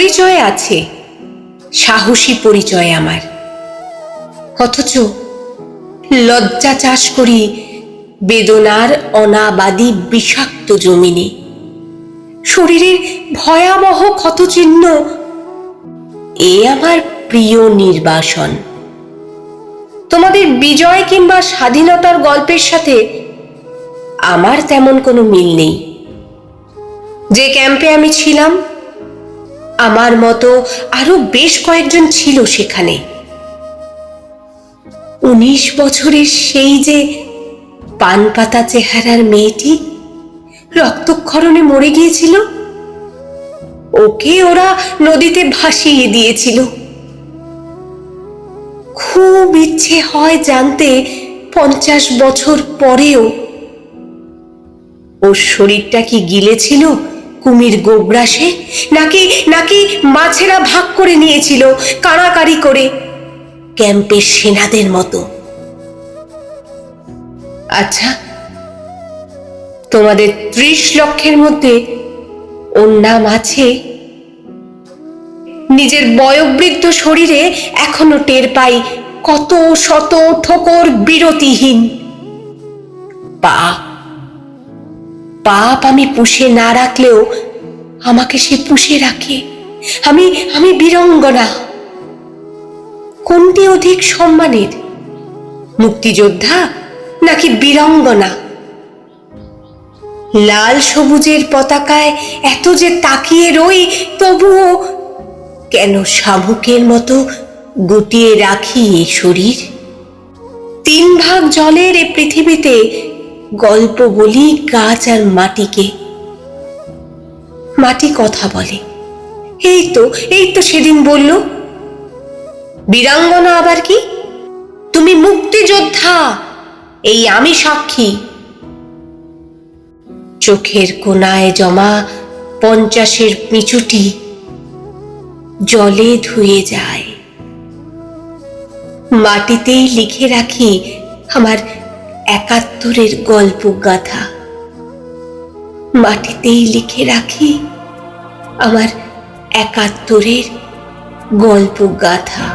পরিচয় আছে, সাহসী পরিচয় আমার। অথচ লজ্জা চাষ করি বেদনার অনাবাদী বিষাক্ত জমিনে। শরীরের ভয়াবহ ক্ষতচিহ্ন, এ আমার প্রিয় নির্বাসন। তোমাদের বিজয় কিংবা স্বাধীনতার গল্পের সাথে আমার তেমন কোনো মিল নেই। যে ক্যাম্পে আমি ছিলাম আমার মতো আরও বেশ কয়েকজন ছিল সেখানে। উনিশ বছরের সেই যে পান পাতা চেহারার মেয়েটি রক্তক্ষরণে মরে গিয়েছিল, ওকে ওরা নদীতে ভাসিয়ে দিয়েছিল। খুব ইচ্ছে হয় জানতে পঞ্চাশ বছর পরেও ওর শরীরটা কি গিলেছিল কুমির গোগ্রাসে নাকি নাকি মাছেরা ভাগ করে নিয়েছিল কাড়াকাড়ি করে ক্যাম্পের সেনাদের মতো। আচ্ছা তোমাদের ত্রিশ লক্ষের মধ্যে ওর নাম আছে? নিজের বয়োবৃদ্ধ শরীরে এখনও টের পাই কত শত ঠোকর বিরতিহীন। পাপ পাপ আমি পুষে না রাখলেও আমাকে সে পুষে রাখে। আমি আমি বীরঙ্গনা। কোনটি অধিক সম্মানের? মুক্তিযোদ্ধা নাকি বীরঙ্গনা? লাল সবুজের পতাকায় এত যে তাকিয়ে রই, তবুও কেন শামুকের মতো গুটিয়ে রাখি এ শরীর? তিন ভাগ জলের এ পৃথিবীতে গল্প বলি গাছ আর মাটিকে। মাটি কথা বলে। এই তো এই তো সেদিন বলল। বীরাঙ্গনা আবার কি? তুমি মুক্তিযোদ্ধা, এই আমি সাক্ষী। চোখের কোনায় জমা পঞ্চাশের পিছুটি জলে ধুয়ে যায়। মাটিতেই লিখে রাখি আমার একাত্তরের গল্প গাথা। মাটিতেই লিখে রাখি আমার একাত্তরের গল্প গাথা।